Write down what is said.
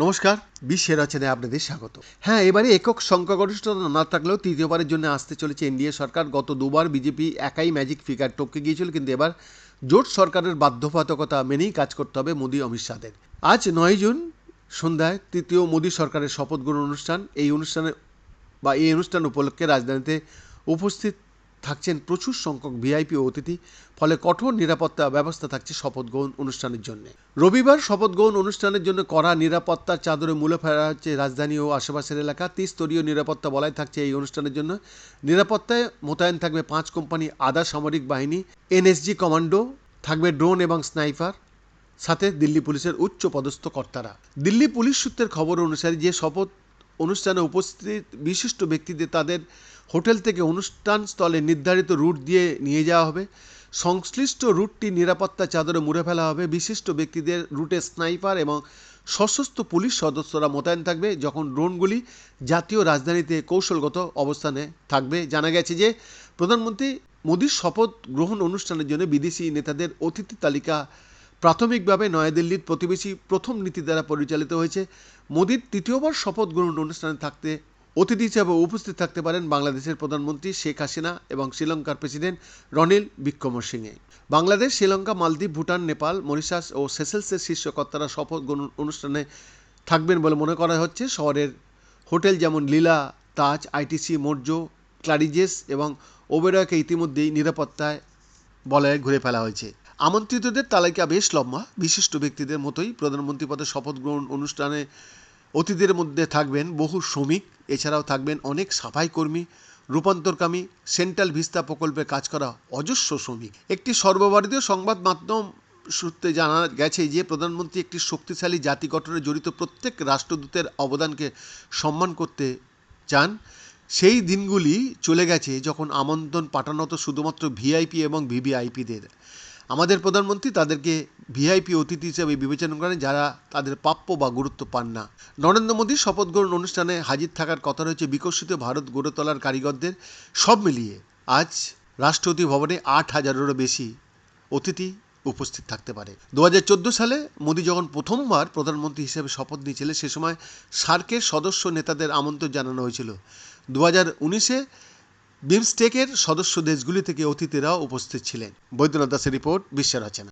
নমস্কার, বিশ্বের রচনায় আপনাদের স্বাগত। হ্যাঁ এবারে একক সংখ্যাগরিষ্ঠতা না থাকলেও তৃতীয়বারের জন্য আসতে চলেছে এনডিএ সরকার। গত দুবার বিজেপি একাই ম্যাজিক ফিগার টপকে গিয়েছিল, কিন্তু এবার জোট সরকারের বাধ্যবাধকতা মেনেই কাজ করতে হবে মোদী, অমিত শাহের আজ নয় জুন, সন্ধ্যায় তৃতীয় মোদী সরকারের শপথ গ্রহণ অনুষ্ঠান। এই অনুষ্ঠানে বা এই অনুষ্ঠান উপলক্ষে রাজধানীতে উপস্থিত থাকছেন প্রচুর সংখ্যক ভিআইপি ও অতিথি, ফলে কঠোর নিরাপত্তা ব্যবস্থা থাকছে শপথ গ্রহণ অনুষ্ঠানের জন্য। রবিবার শপথ গ্রহণ অনুষ্ঠানের জন্য কড়া নিরাপত্তার চাদরে মূলে ফেরা হচ্ছে রাজধানী ও আশেপাশের এলাকা। ত্রিস্তরীয় নিরাপত্তা বলাই থাকছে এই অনুষ্ঠানের জন্য। নিরাপত্তায় মোতায়েন থাকবে পাঁচ কোম্পানি, আধা সামরিক বাহিনী, এনএসজি কমান্ডো, থাকবে ড্রোন এবং স্নাইপার, সাথে দিল্লি পুলিশের উচ্চ পদস্থ কর্তারা। দিল্লি পুলিশ সূত্রের খবর অনুসারে যে শপথ অনুষ্ঠানে উপস্থিত বিশিষ্ট ব্যক্তিদের তাদের হোটেল থেকে অনুষ্ঠান স্থলে নির্ধারিত রুট দিয়ে নিয়ে যাওয়া হবে। সংশ্লিষ্ট রুটটি নিরাপত্তা চাদরে মুড়ে ফেলা হবে। বিশিষ্ট ব্যক্তিদের রুটে স্নাইপার এবং সশস্ত্র পুলিশ সদস্যরা মোতায়েন থাকবে, যখন ড্রোনগুলি জাতীয় রাজধানীতে কৌশলগত অবস্থানে থাকবে। জানা গেছে যে, প্রধানমন্ত্রী মোদীর শপথ গ্রহণ অনুষ্ঠানের জন্য বিদেশি নেতাদের অতিথি তালিকা প্রাথমিকভাবে নয়াদিল্লির প্রতিবেশী প্রথম নীতি দ্বারা পরিচালিত হয়েছে। মোদীর তৃতীয়বার শপথ গ্রহণ অনুষ্ঠানে থাকতে অতিথি হিসাবে উপস্থিত থাকতে পারেন বাংলাদেশের প্রধানমন্ত্রী শেখ হাসিনা এবং শ্রীলঙ্কার প্রেসিডেন্ট রনিল বিক্রমসিংহে বাংলাদেশ, শ্রীলঙ্কা, মালদ্বীপ, ভুটান, নেপাল, মরিশাস ও সেসেলসের শীর্ষ কর্তারা শপথ গ্রহণ অনুষ্ঠানে থাকবেন বলে মনে করা হচ্ছে। শহরের হোটেল যেমন লীলা, তাজ, আইটিসি, মৌর্য, ক্লারিজেস এবং ওবেরয়কে ইতিমধ্যেই নিরাপত্তায় বলয়ে ঘুরে ফেলা হয়েছে। আমন্ত্রিতদের তালিকা বেশ লম্বা। বিশিষ্ট ব্যক্তিদের মতোই প্রধানমন্ত্রী পদে শপথ গ্রহণ অনুষ্ঠানে অতিথিদের মধ্যে থাকবেন বহু শ্রমিক। এছাড়াও থাকবেন অনেক সাফাই কর্মী, রূপান্তরকামী, সেন্ট্রাল ভিস্তা প্রকল্পে কাজ করা অজস্র শ্রমিক। একটি সর্বভারতীয় সংবাদ মাধ্যম সূত্রে জানা গেছে যে, প্রধানমন্ত্রী একটি শক্তিশালী জাতি গঠনে জড়িত প্রত্যেক রাষ্ট্রদূতের অবদানকে সম্মান করতে চান। সেই দিনগুলি চলে গেছে যখন আমন্ত্রণ পাঠানো হতো শুধুমাত্র ভিআইপি এবং ভিভিআইপিদের। আমাদের প্রধানমন্ত্রী তাদেরকে ভিআইপি অতিথি হিসেবে বিবেচনা করেন যারা তাদের প্রাপ্য বা গুরুত্ব পান না। নরেন্দ্র মোদীর শপথ গ্রহণ অনুষ্ঠানে হাজির থাকার কথা রয়েছে বিকশিত ভারত গড়ে তোলার কারিগরদের সব মিলিয়ে। আজ রাষ্ট্রপতি ভবনে আট হাজারেরও বেশি অতিথি উপস্থিত থাকতে পারে। দু হাজার চোদ্দ সালে মোদী যখন প্রথমবার প্রধানমন্ত্রী হিসেবে শপথ নিয়েছিলেন, সে সময় সার্কের সদস্য নেতাদের আমন্ত্রণ জানানো হয়েছিল। দু হাজার উনিশে বিমস্টেকের সদস্য দেশগুলি থেকে অতিথিরাও উপস্থিত ছিলেন। বৈদ্যনাথ দাসের রিপোর্ট বিশ্বের রচনা।